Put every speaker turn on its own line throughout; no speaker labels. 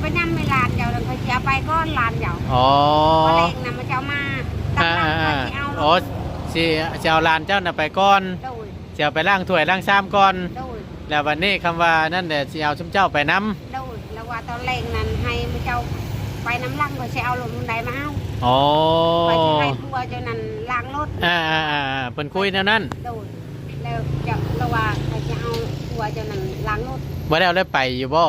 ไปนั่งในลานเจ้าแล้วเขาจะเอาไปก้อนลานเจ้า
อ๋อ
มะเร็งน่ะมันจะเอามาตั้ง
อ่า
หลั
อ่าง
เขาจะเอา
อ๋อสิจะเอาลานเจ้าน่ะไปก่อน
โดย
สิเอาไปล้างถ้วยล้างชามก่อน
โดย
แล้ววันนี้คำว่านั่นแหละสิเอาชุมเจ้าไปนํ
โดยแล้วว่าตอนแรงนั้นให้มันเจ้าไปน้ำลังก็จะเอาลงบันไดมาเอา
อ๋อ
ไปที่ให้ผัวเจ้านั้นล้างรถ
อ่าอ่าอ่าอ่าเพิ่นคุยแนวนั้น
โดยแล้วจะแล้วว่าเขาจะเอาผัวเจ้านั้นล้างรถ
บ่ได้เอาได้ไปอยู่บ่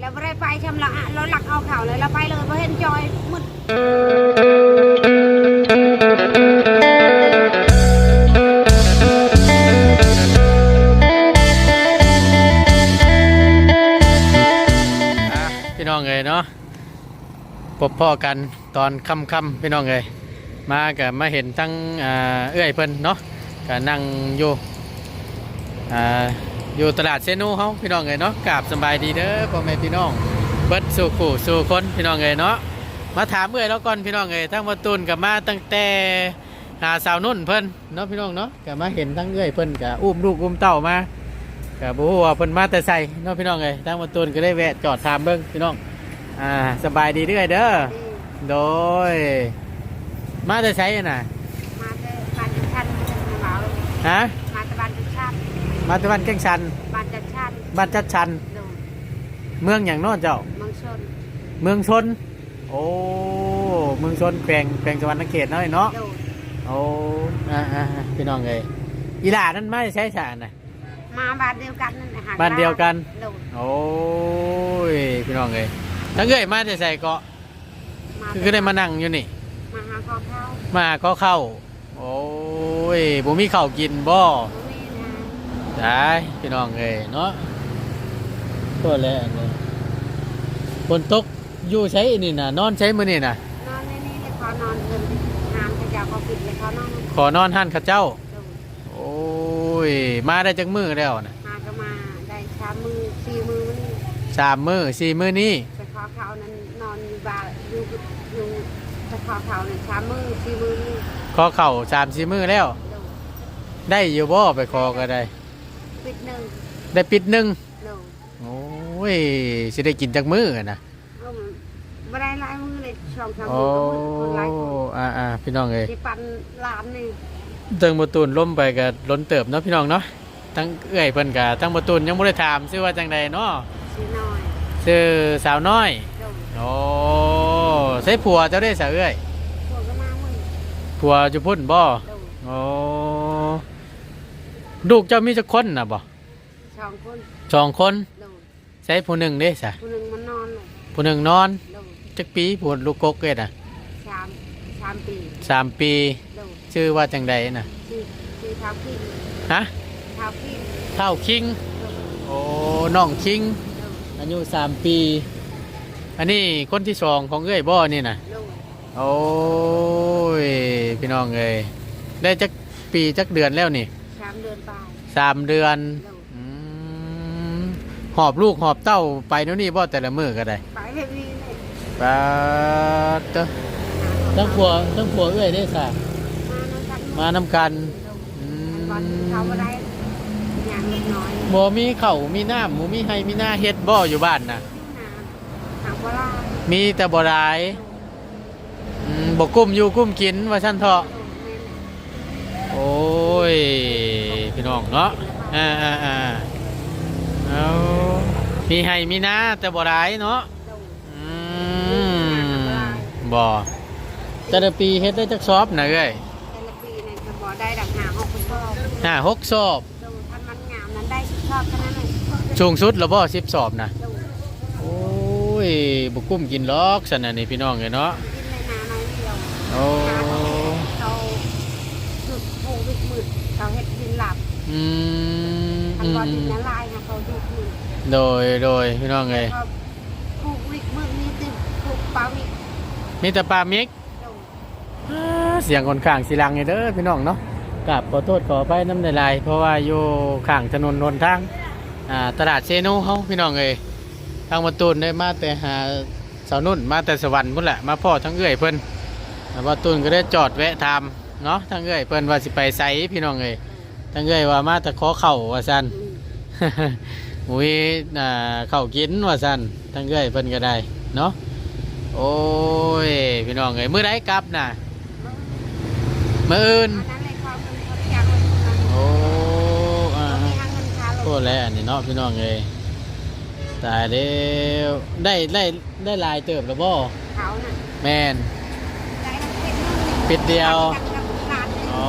แล้วไม่ได้ไปชำระเราหลักเอาเข่าเลยเราไปเลยเพราะเห็นจอยมืด
อะพี่น้องเอ้ยเนาะพบพ่อกันตอนค่ำๆพี่น้องเอ้ยมาก็มาเห็นทั้งอ่าเอื้อยเพิ่นเนาะก็นั่งอยู่อ่า อยู่ตลาดเซนูเฮาพี่น้องเอ้ยเนาะกราบสำบายดีเด้อพ่อแม่พี่น้องเบิดสู่ขู่สู่คนพี่น้องเอ้ยเนาะมาถามเอ้ยแล้วก่อนพี่น้องเอ้ยทั้งมาตุนกับมาตั้งแต่หาสาวนุ่นเพิ่นเนาะพี่น้องเนาะก็มาเห็นทั้งเอ้ยเพิ่นก็อุ้มลูกอุ้มเต้ามาก็บ่ฮู้ว่าเพิ่นมาแต่ใส่เนาะพี่น้องเอ้ยทั้งมาตุนก็ได้แวะจอดถามเบิ่งพี่น้องอ่าสบายดีเด้อเด้อโดย มาแต่ใส่น่ะ
มาเจอบ้านจัดชันมาเหมา
ฮะ
มาตะบ้านจัดชั น
มาแต่บ้านแก้งชัน
บ้านจัดชัน
บ้านจัดชัน
โดย
เมืองหยังเนาะเจ้า
เมืองชน
เมืองชน โอ้ เมืองชนแขวงแขวงสวรรณเขตเนาะเนาะ
โดย
โอ้อ่าอ่าอ่าพี่น้องเลยอีหลานั่นไม่ใช่ฉานนะ
มาบ้านเดียวกันนั่นแหละห
บ้านเดียวกัน
โดย
โอ้ย พี่น้องเลยถ้าเกยมาจะใส่เกาะ
มา
คือก็ได้มานั่งอยู่นี่
มาหาข้าวข้าว
มาก็เข้า โอ้ยผมมีข้าวกินบ่
บ่มี นะ
ได้พี่น้องเลยเนาะตัวแรกเลยคนตกอยู่ใช้นี่นะนอนใช้มือนี่นะ
นอนในนี่เลยขอนอนเงินงานเขาจะเอาปิดเลยเขานอน
ขอนอนหันข้าเจ้า
โดย
โอ้ย มาได้จักมือแล้วนะ
มาก็มาได้ชามมือสี่มือมันนี่
สามมือสี่มือนี้
ไปขอเขานั้นนอนอยู่บ้านอยู่อยู่ไปขอเขาเนี่ยชามมือสี่มือนี่
ขอเข่าสามสี่มือแล้ว
โดย
ได้อยู่บ่ไปขอก็ได้
ปิดหนึ่ง
ได้ปิดหนึ่ง
โดย
โอ้ยสิได้กินจักมืออะนะ
เอามันไม่ได้หลายมือเลยช่องสาม
โอ้
มือก็มือคนหลายคน
อ่าอ่าพี่น้องเอ้ย
ที่ปันหลานนี่
เติงประตูนล้มไปก็ล้นเติบเนาะพี่น้องเนาะทั้งเอื้อยเพิ่นกะทั้งประตูนยังบ่ได้ถามชื่อว่าจังใดเนาะ
สีน้อย
ชื่อสาวน้อย
โดย
โอ้ใส่ผัวเจ้าได้สาวเอื้อย
พวกก็มามึง
ผัวอยู่พุ่นบ่
โดย
โอ้ ลูกเจ้ามีจักคนน่ะบ่
สองคน
สองคน
โดย
ใส่ผู้หนึ่งเด้ซะ
คนหนึ่งมันนอนเลย
ผู้หนึ่งนอน
โดย
จักปีผู้ลูกกกเอ้ยน่ะ
สามสามปี
สามปี
โดย
ชื่อว่าจังใดน่ะ
ชื่อชื่อเท้าพิง
ฮะ
เท้าพิง
เท่าคิง
โดย
โอ้น้องคิง
โดย
อายุสามปี อันนี้คนที่สองของเอ้ยบ่นี่น่ะ
โดย
โอ้ย พี่น้องเอ้ยได้จักปีจักเดือนแล้วนี่
สามเดือนไป
สามเดือน
โดย
อืมหอบลูกหอบเต้าไปโน่นนี่บ่แต่ละมือก็ได้
ไปแบบนี้เลย
ปาดเด้อทั้งผัวทั้งผัวเอ้ยได้สะ
มาน้ำกัน
มานำกันอื
ก่อน
ม
เขาบ่ได้อย่างเล็กน้อย
บ่มีเข่าวมีน้ำหมูมีให้มีหน้าเฮ็ดบ่อยู่บ้านน่ะ
หาบ่ได้
มีแต่บ่หลายอืมบ่กุ้มอยู่กุ้มกินว่าซั่นเถาะ โอ้ย พี่น้องเนาะอ่าอ่าอ่าเอามีให้มีนะแต่บ่ร้ายเนาะอืมบ่แต่ละปีเฮ็ดได้จักซอบนะเอ้ย
แต่ละปีเนี่ยจะบ่ได้ดังหาหกคนชอบ
ห้าหกซอบ
ดูท่านมันงามนั้นได้ชอบแค่นั้นเลย
สูงสุดแล้วบ่สิบซอบนะ
ดู
โอ้ยบ่กุ้มกินหรอกสันน่ะนี่พี่น้องเอ้ยเนาะ
กินในนาน้อยเดียว
โอ้
เขาจุดโควิดมืดเขาเฮ็ดดินหลับ
อืม
ทาง
อืม
ก่อน
อื
ดิน
ม
ละลายนะเขาดูดมืด
โดยโดยพี่น้องเอ้ย
เขาปลูกวิกมืดนี่ติดปลูกปลาวิก
มีแต่ปลามิก
ดู
เสียงคนข้างสีลังไงเด้อพี่น้องเนาะกราบขอโทษขอไปน้ำในลายเพราะว่าอยู่ข้างถนนนนทางอ่าตลาดเซโนเฮาพี่น้องเอ้ยทางมาตูนได้มาแต่หาสาวนุ่นมาแต่สวรรค์พุ่นแหละมาพ่อทั้งเอื้อยเพิ่นแล้วมาตูนก็ได้จอดแวะทามเนาะทั้งเอื้อยเพิ่นว่าสิไปไสพี่น้องเอ้ย ทั้งเอื้อยว่ามาแต่ขอเข่าว่าซั่น
อืม
อุ้ยอ่าเข้าวกินว่าซั่นทั้งเอ้อยเพิ่นก็ได้เนาะโอ้ยพี่น้องเอ้ยมื้อใดกลับน่ะมื้ออื่น
อันนั้นเลยเขาเป็นคนอยากเลยนะ
โอ้อ่า
เขามีหาเงินค่ารถ
โอ้แล้วอันนี้เนาะพี่น้องเอ้ยตายแล้วได้ได้ได้ลายเติบแล้วบ่
เขาน่ะ
แม่น
ได้ทั้งเป็นนู่น
ปิดเดียว
จับกับขาดเลย
อ๋อ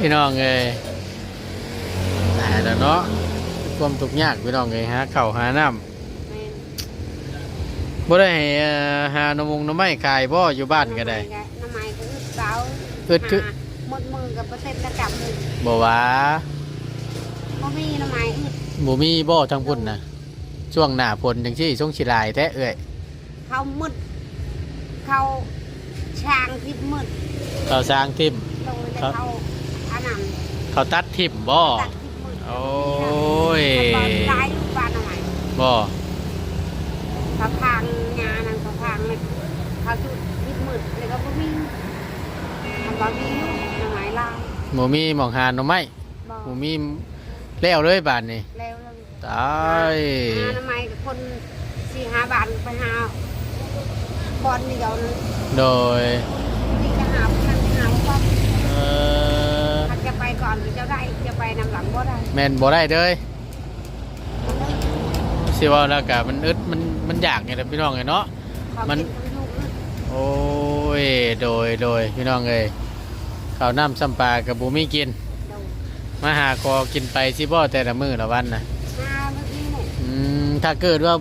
พี่น้องเอ้ยตายแล้วเนาะความทุกข์ยากพี่น้องเอ้ยหาข้าวหาน้ำบ่ได้ให้เอ่อหาหนมงหนมไม้ขายบ่อยู่บ้านก็ได้
น้ำไม้ก็อึดเสา
อึดคือ
หมดมือกับเปอร์เซ็นต์กระจับเลย
บ่ว่า
เพราะมีน้ำไม้อึด
บ่มีบ่ทางพุ่นน่ะช่วงหน้าฝนจังซี่ช่วงสิหลายแท้เอ้ย
เขามืดเขา ช้างที่มืด
เขาสร้างทิ่ม
ลงเลย
ครับ
เขาอันนั้น
เขาตัดทิ่มบ่
ตัดที่มืด
โอ้ย
ตอนร้ายลูกบ้านน้ำไม้
บ่
เขาพังงานนั่นเขาพังเลยเขาจุดที่มืดเลยก็บ่มีมันบ่มีน้ำไม้ลาย
บ่มีหม่องหาหน่อไม้
บ่
บ่มีแล้วเลยบาดนี้
แล้วเลย
ตาย
หาทำไมกับคนสี่ห้าบาทไปหา บอลเดียวนึง
โดย
นี่จะหาพันหาว่า
เอ่อ
พันจะไปก่อนหรือจะได้จะไปนำหลังบ่ได้
แม่นบ่ได้เลยสิว่าแล้วก็มันอึดมันมันยากไงล่ะพี่น้องไงเนาะ
ขอ
มัน
กินกับลูกอึด
โอ้ย โดยโดยพี่น้องเอ้ยข้าวน้ำซ้ำปลากับบุมีกิน
เดา
มาหาคอกินไปสิบ่แต่ละมื้อละวันนะ
หาเมื่อกี้เนี่ย
อืมถ้าเกิดว่า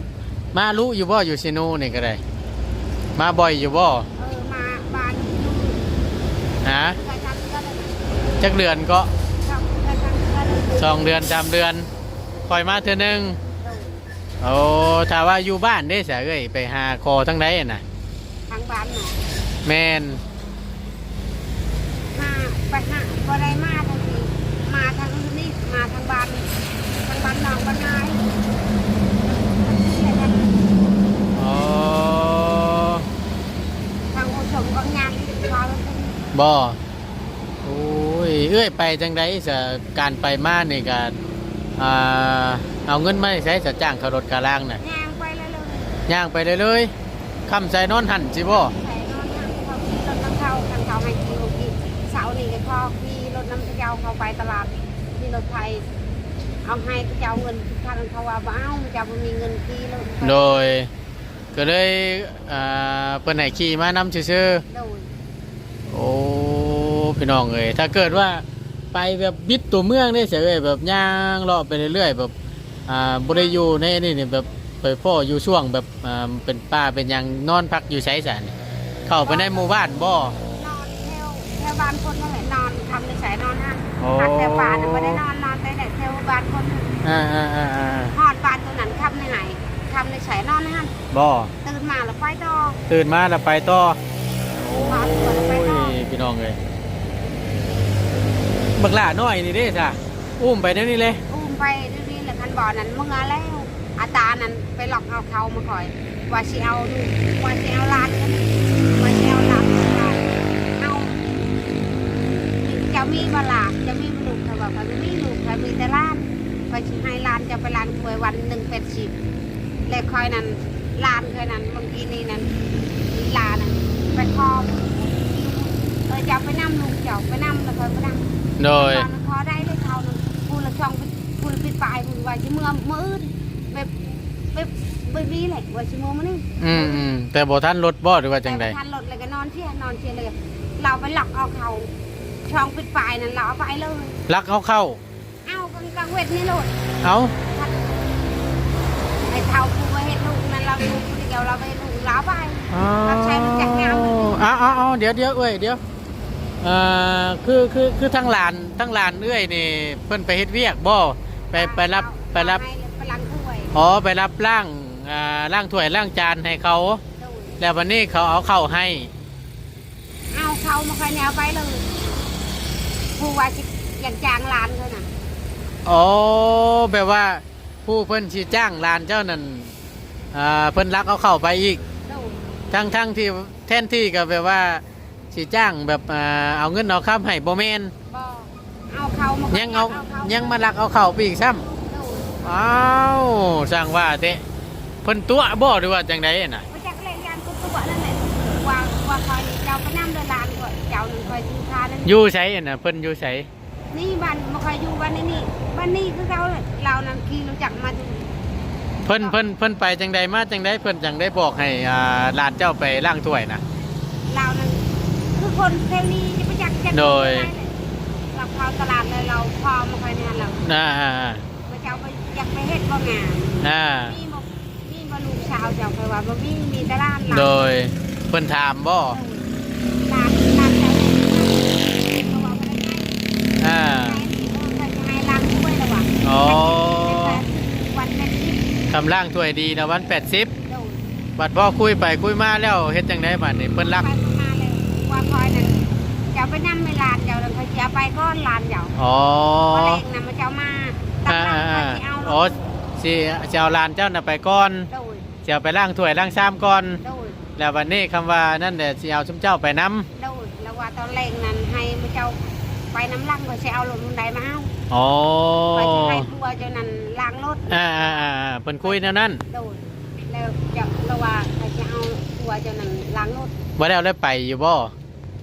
มารู้อยู่บ่อยู่ซิโนนี่ก็ได้ มาบ่อยอยู่บ่
เออมาบ้านลูก
ฮะ
กระชันก็เลย
จักเดือนก็
ชอบกระชันก็เลย
สองเดือนสามเดือนคอยมาเทื่อหนึง
เดา
โอ้ถ้าว่าอยู่บ้านได้เสียเอ้ยไปหาคอทั้งใดอะน่ะ
ทางบ้านน่ะ
แม่น
มาไปหาบ่ได้มาทันทีมาทางนี้มาทางบ้านทางบ้านน้องบ้านนาย
อ๋อ
ทางผู้ชมก็งานที่พาไปเป็น
บ่โอ้ยเอ้ยไปจังไดสะการไปมานี่ก็อ่าเอาเงินมาใช้จะจ้างเขารถกาล่างน่ะ
ยางไปเลยเลย
ย่างไปเลยเลยคำใส่นอนหันสิบ่
ใส่นอนยางเขาขี่รถน้ำเข้าทางเขาให้ขี่รถขี่เสาร์นี่ก็พอขี่รถน้ำเจ้าเขาไปตลาดขี่รถไทยเอาให้เจ้าเงินทางเขาว่าบ่เอาเจ้าบ่มีเงินขี่รถไฟ
โดยก็เลยอ่าเปิ้นให้ขี่มานำซื่อ
โดย
ๆโอ้ พี่น้องเอ้ยถ้าเกิดว่าไปแบบบิดตัวเมืองนี่เสียเอ้ยแบบย่างเลาะไปเรื่อยๆแบบอ่าบ่ได้อยู่ในนี่นี่แบบไปพ่ออยู่ช่วงแบบอ่าเป็นป่าเป็นหยังนอนพักอยู่ไสสันเข้าไปในหมู่บ้านบ่
นอนแถวแถวบ้านคนนั่นแหละนอนทำในสายนอนนั่น
โอ้
พักแถวบ้านน่ะบ่ได้นอนนอนแต่แถวบ้านคนนั่น
อ่าอ่าอ่าอ่า
ฮอดบ้านตัวนั้นทำในไหนทำในสายนอนนั่น
บ่
ตื่นมาแล้วไปต่อ
ตื่นมาแล้วไปต่อ
ฮอดตัวแล้วไป
โอ้
ต่อ
ยพี่น้องเลย บักหล่าน้อยนี่เด้จ้ะอุ้มไปเดี๋ยวนี้เลย
อุ้มไปดูนี่แหละคันบ่อนั้นเมื่อแล้วอาตานั้นไปหลอกเอาเขามาคอย ว่าสิเอาดูว่าสิเอาลานกันว่าสิเอาลานกันเอาจะมีบลาจะมีลูกเขาบอกว่ามีลูกเขามีแต่ลานไปสิให้ลานจะไปลานควยวันหนึ่งเป็นสิบเลยคอยนั้นลานคอยนั้นบางทีนี่นั้นลานนั้นไปคอ ออจะเอาไปนั่ลูกเจ้าไปนั่แล้วคอยไปนั่
โดย
ตอนนั้นพอได้เลยเขานึงกูละช่องกูละปิดปลายมึงว่าชิมือมืออื่นแบบแบบแบบนี้แหละว่าชิมือมันนี่
อืมอืมแต่บ่ท่านรถบ่หรือว่าจังใด
แต่บ่ทันรถเลยก็นอนเที่ยนอนเที่ยเลย เราไปหลักเอาเขาช่องปิดปลายนั่นเราเอาไปเลย
ลักเขาเข้า
เอากลางกลางเวทนี่โหลด
เอา
ไอ้เท่ากูไปเห็นลูกนั่นเราลูกเดียวเราไปลูกเราไป
อ๋อ
เราใช้มันจากงามเลย
เอาเอาเอาเดี๋ยวเดี๋ยวเอ้ยเดี๋ยว เอ่อคือคือคือทั้งหลานทั้งหลานเอ้ยนี่เพิ่นไปเฮ็ดเวียกบ่ไปไปรับไปรับ
ไปล้างถ้วย
อ๋อไปรับล่างอ่าล่างถ้วยล่างจานให้เขา
ดู
แล้ววันนี้เขาเอาเข้าให้
เอาเขามาคอยแนวไปเลยผู้ว่าสิอย่างจางลานเขาน่ะ
อ๋อแบบว่าผู้เพิ่นสิจ้างลานเจ้านั่นอ่าเพิ่นรักเอาเข้าไปอีก
ดู
ทั้งทั้งที่แทนที่ก็แบบว่า สสิจ้างแบบอ่าเอาเงินเอาค้ำให้บ่แม่น
บ่เอาเขามา
ยังเอา
ข
ยังมาลักเอาเข้าไปอีกซ้ำ
โดย
อ้าวสร้างว่าเตะเพิ่นตัวบ่หรือว่าจังไดน่ะ
มาจากเล่นยานกุตัวนั่นแหละว่าว่าคอยนี่เจ้าไปนั่งเดินลานก่อนเจ้าหนึ่งคอยสินค้านั่น
อยู่ไสน่ะเพิ่นอยู่ไส
นี่บ้านมาคอยอยู่บ้านนี้นี่บ้านนี้คือเขาเลยเรานั่นขี่รู้จักมาถึง
เพิ่นเพิ่นเพิ่นไปจังใดมาจังใดเพิ่นจังได้บอกให้อ่าหลานเจ้าไปล้างถ้วยนะ
เรานั่น คือคนเทวนี้จะไปจักจัก
โดย
เราเข้าตลาดเลยเราพอมาคอยเนี่ยเรา
อ่า
มาเจ้าไปอยากไปเฮ็ดบ่งาน
อ่า
มีบ่มีบ่ลูกสาวเจ้าเคยว่าบ่มีมีแต่ร้านเรา
โดยเพิ่นถามบ่
ร้านร้านเจ้าเนี่ยเขาบอกว่าได้ไง
อ่า
ใครจะให้ล้างถ้วยระหว่าง
อ๋อ
วันเป็นสิบ
ทำล้างถ้วยดีนะวัน 80
โดย
บัดพ่อคุยไปคุยมาแล้วเฮ็ดจังไดบัดนี้เพิ่นรัก
ไป ไปก้อนลานเจ้า
อ๋อ
มะเร็งน่ะมันจะเอามาตั้
อ่าง
หลั
อ่าง
คอย
อ่า
สิเอา
อ๋อสิจะเอาหลานเจ้าน่ะไปก่อน
โดย
สิเอาไปล้างถ้วยล้างชามก่อน
โดย
แล้ววันนี้คำว่านั่นแหละสิเอาชุมเจ้าไปนํ
โดยแล้วว่าตอนแรงนั้นให้มันเจ้าไปน้ำลังก็จะเอาลงใดมาเอา
อ๋อ
ไปจะให้ผัวเจ้านั้นล้างรถ
อ่าอ่าอ่าอ่าเพิ่นคุยแนวนั้น
โดยแล้วเจ้าเราว่าเขาจะเอาผัวเจ้านั้นล้างรถ
บ่ได้เอาได้ไปอยู่บ่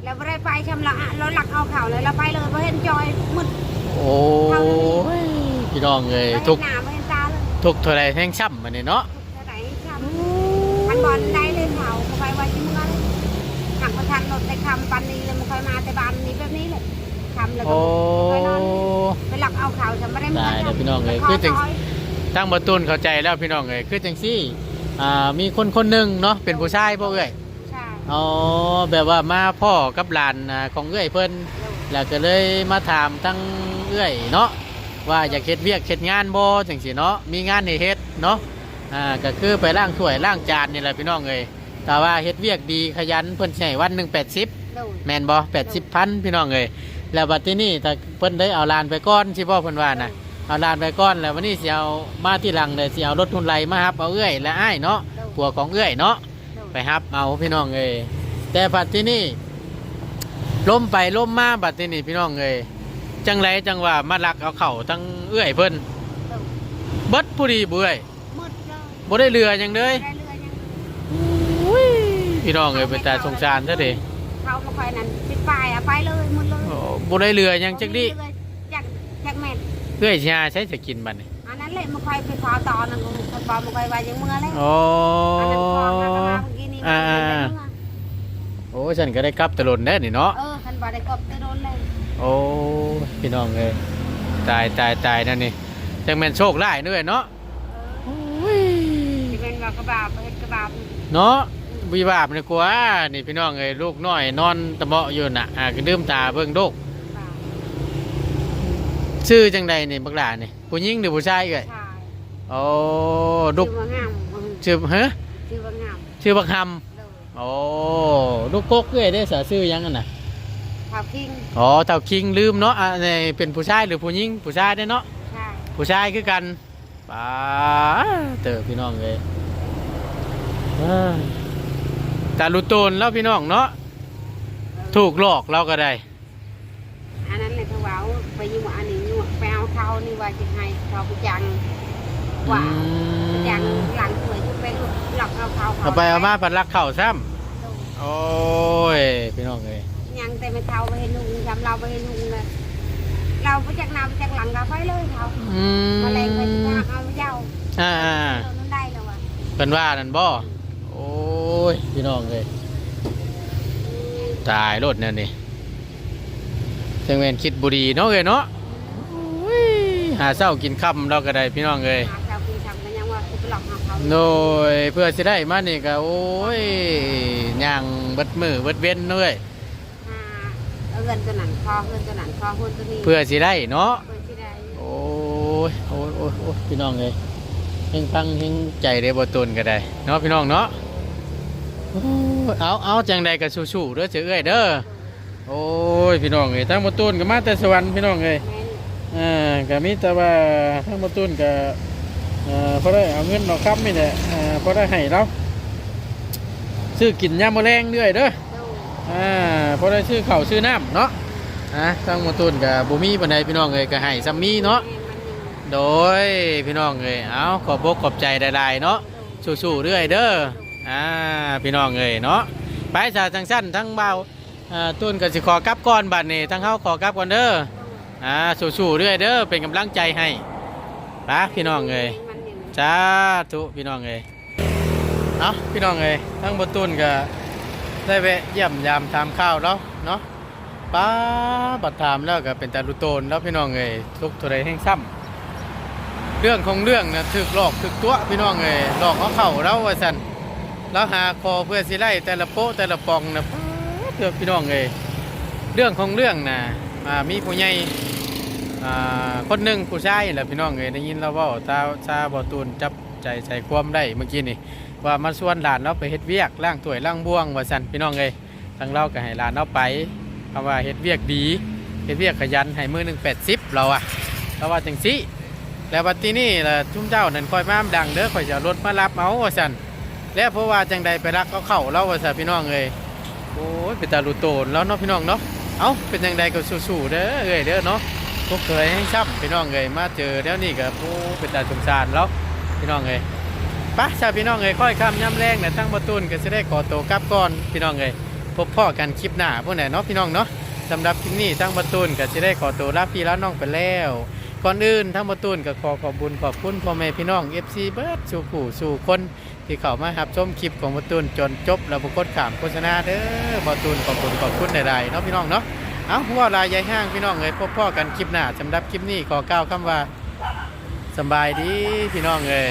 แล้วไม่ได้ไปชำระอะเราหลักเอาเข่าเลยเราไปเลยเพราะเห็นจอยมืด
โอ้ยพี่น้องเอ้ย
ไม่
ทุ
เห็
ก
นหน้าไม่เห็นตาเลย
ทุกเท่าไรแห้งช้ำมาเนี่ยเนาะ
เท่าไหร่ช้ำมันบอลได้เลยเผาเขาไปไว้ที่เมืองเลยหักประทันรถได้คำปันนี้เลยมันค่อยมาแต่บ้านนี้แบบนี้เลยคำแล้วก็
โอ้
ค่อยนอนไปหลักเอาเข่าฉันไม่ได้
ได้เลยพี่น้องเอ้ยคือจังตั้งบตุนเข้าใจแล้วพี่น้องเอ้ยคือจังซี่อ่ามีคนคนหนึ่งเนาะเป็นผู้ชายพ่อเอ้ย
ใช่
อ๋อแบบว่ามาพ่อกับหลานอ่าของเอ้ยเพิ่นแล้วก็เลยมาถามทั้งเอ้ยเนาะว่าอยากเฮ็ดเวียกเฮ็ดงานบ่จังซี่เนาะมีงานให้เฮ็ดเนาะอ่าก็คือไปล้างถ้วยล้างจานนี่แหละพี่น้องเอ้ยแต่ว่าเฮ็ดเวียกดีขยันเพิ่นสิให้วันหนึง80
โดย
แมนบอแปดสิบพันพี่น้องเลยแล้วบัดที่นี่ถ้าเพิ่นได้เอาลานไปก้อนชิบ่เพิ่นว่านะเอาลานไปก้อนแล้ววันนี้สิเอามาที่หลังเลยสิเอารถทุนไรมาฮับเอาเอื้อยและอ้ายเนาะผัวของเอื้อยเนาะ
โดย
ไปฮับเอาพี่น้องเลยแต่บัดที่นี่ล้มไปล้มมาบัดที่นี่พี่น้องเลยจังไรจังว่ามาลักเอาเข่าทั้งเอื้อยเพิ่น
โดย
เบิดผู้ดีเบื่อย
มืดเลย
บ่ได้เรือหยังเลย
ได้เรือยัง
พี่น้องเลยเป็นตาสงสารซะเด้
เขามาคอยนั่นปิดป้ายอะไปเลยหมดเลย
โอ้บ่ได้เรือหยังจักดิ
จากจากแม่น
เอื้อยชาใช้จะกินบัดนี้
อันนั้นเลยมาคอยไปขอต่อนั่นคนบอกมาคอยว่ายังเมื่อเลย
โอ้
อันนั้นข อมาก็มาเมื่อกี้นี่
อ่า
มันได้
อ่า
เมื่อ
โอ้ฉันก็ได้กลับตะลนได้นี่เนาะ
เออคันบอกได้กบได้โดนเลย
โอ้พี่น้องเอ้ยตายตายตายนั่นนี่จังแม่นโชคร้ายด้วยเนาะ
เออที่เป็นว่ากระบาบเฮ็ดกระบาบ
เนาะวิบาปนี่กว่านี่พี่น้องเอ้ยลูกน้อยนอนตะเบาะอยู่น่ะอ่าก็ดื่มตาเบิ่งโดก
บาป
ชื่อจังใดนี่บักหลานี่ผู้หญิงหรือผู้ชายเอ้ย
ชาย
โอ้ลูก
ชื่อว่างาม
ชื่อฮะ
ชื่อว่างาม
ชื่อบักห
เลยำ
โอ้ลูกกกเอ้ยได้สาชื่อหยังกันน่ะ
ข่าวคิง
อ๋อเต่าคิงลืมเนาะอ่านี่เป็นผู้ชายหรือผู้หญิงผู้ชายได้เนาะ
ใช่
ผู้ชายคือกันป้าเตอพี่น้องเลยอ่าตาลุโตนแล้วพี่น้องเนาะถูกหลอกเราก็ได้
อันนั้นเลยเขาว่าไปอยู่อันนี้อยู่ไปเอาเขานี่ว่าจะให้เขาไปจังว่า
อืม
จังหลังสวยจะไปห ลอกเอาเขา
เอาไปเอามาปัดรักเข่าซ้
โดนำ
โอ้ยพี่น้องเลย
ยังแต่ไม่เท่าไปเห็นลุงทำเราไปเห็นลุงเลยเราไปจากนาไปจากหลังเราไปเลยเขา
อืม
มาแรงไปที่หน้าเอาไม่เจ้า
อ่าอ่า
เรานั้นได้แล้วอะ
เป็นว่านั่นบ่โอ้ยพี่น้องเลยตายรถเนี่ยนี่จังเวนคิดบุรีเนาะเลยเนาะโอ้ยหาเศร้ากินค่ำเราก็ได้พี่น้องเลย โดยเพื่อสิได้มานี่ก็โอ้ยย่างเบิดมือเบิดเว้นเลย
หาเอาเงินตัวนั้นคอเงินตัวนั้นคอหุ้นตัวนี้
เพื่อสิได้เนาะ
เพื่อที่ได้
โอ้ยโอ้ยโอ้ยโอ้ยพี่น้องเลยเฮงฟังเฮงใจได้บ่ตนก็ได้เนาะพี่น้องเนาะโอ้ยเอาเอาจังใดก็สู้ๆเด้อเจ้าเอ้ยเด้อโอ้ยพี่น้องเอ้ยทั้งบ่ตนก็มาแต่สวรรค์พี่น้องเอ้ย
แม่น
อ่าก็มีแต่ว่าทั้งบ่ตนก็ เอ่อพอได้เอาเงินเอาครับนี่แหละอ่าพอได้ให้เราซื้อกินยามแรงเรื่อยเด้อ
โดน
อ่าพอได้ชื่อเขาวชื่อน้ำเนาะอะทั้งมตุนกับบุมีปันใดพี่น้องเอ้ยก็ให้ซัมมี่เนาะโดยพี่น้องเอ้ยเอาขอบอกขอบใจหลายๆเนาะสู้ๆเรื่อยเด้ออ่าพี่น้องเอ้ยเนาะไปสาจังสั้นทั้งเบาอ่าตุนก็สิขอกลับก่อนบัดนี้ทั้งเฮาขอกลับก่อนเด้ออ่าสู้ๆเรื่อยเด้อเป็นกำลังใจให้ไปพี่น้องเอ้ย จ้าทุพี่น้องเอ้ยเอาพี่น้องเอ้ยทั้งบตุนก็ได้แวะเยี่ยมยามทามข้าวแล้วเนาะป้าบัดถามแล้วก็เป็นตาลุโตนแล้วพี่น้องเอ้ยทุกข์ตัวใดแห่งซ้ำเรื่องของเรื่องนะถึกหลอกถึกตัวพี่น้องเอ้ยหลอกเอาเข่าเราว่าสันแล้วหาคอเพื่อสิไล่แต่ละโป๊ะแต่ละปองนะป๊าดเถอพี่น้องเอ้ยเรื่องของเรื่องนะมีผู้ใหญ่ อ่าคนหนึ่งผู้ชายแหละพี่น้องเอ้ยได้ยินเราเว่าตาชาบอตูนจับใจใส่ความได้เมื่อกี้นี่ว่ามาชวนหลานเราไปเฮ็ดเวียกล่างถ้วยล่างบ่วงว่าสันพี่น้องเอ้ยทางเราก็ให้หลานเราไปคำว่าเฮ็ดเวียกดีเฮ็ดเวียกขยันให้มือหนึ่งแปดสิบเราอะเราว่าจังสิแล้ววันที่นี่ล่ะทุ่มเจ้านั่นคอยมาดังเด้อคอยจะรถมารับเอาว่าสันแล้วเพราะว่าจังใดไปรักเขาเข้าเราว่าสันพี่น้องเอ้ยโอ้ยเป็นตาลูโตนแล้วเนาะพี่น้องเนาะเอ้าเป็นจังใดก็สู้ๆเด้อเอ้ยเด้อเนาะ กเคยให้ช้ำพี่น้องเลยมาเจอแล้วนี่กับผู้เป็นตาสงสารแล้วพี่น้องเลยปะชาพี่น้องเลยค่อยข้ามย่ำแรงนี่ยทั้งประตูนก็จะได้ขอตัวกลับก่อนพี่น้องเลยพบพ่อกันคลิปหน้าพวกไหนเนาะพี่น้องเนาะสำหรับคลิปนี้ทั้งประตูนก็จะได้ขอตัวลาพี่แล้วน้องไปแล้วก่อนอื่นทั้งประตูนก็ขอขอบคุญขอบคุณพ่อแม่พี่น้อง FC เบิร์ดสู่ผู้สู่คนที่เข้ามารับชมคลิปของประตูนจนจบแล้วประกดขามโฆษณาเด้อประตูนขอบคุณขอบคุณใดๆเนาะพี่น้องเนาะ เอาหัวลายยายห้างพี่น้องเลยพบพ่อกันคลิปหน้าสำหรับคลิปนี้ขอก้าวคำว่าสบายดีพี่น้องเลย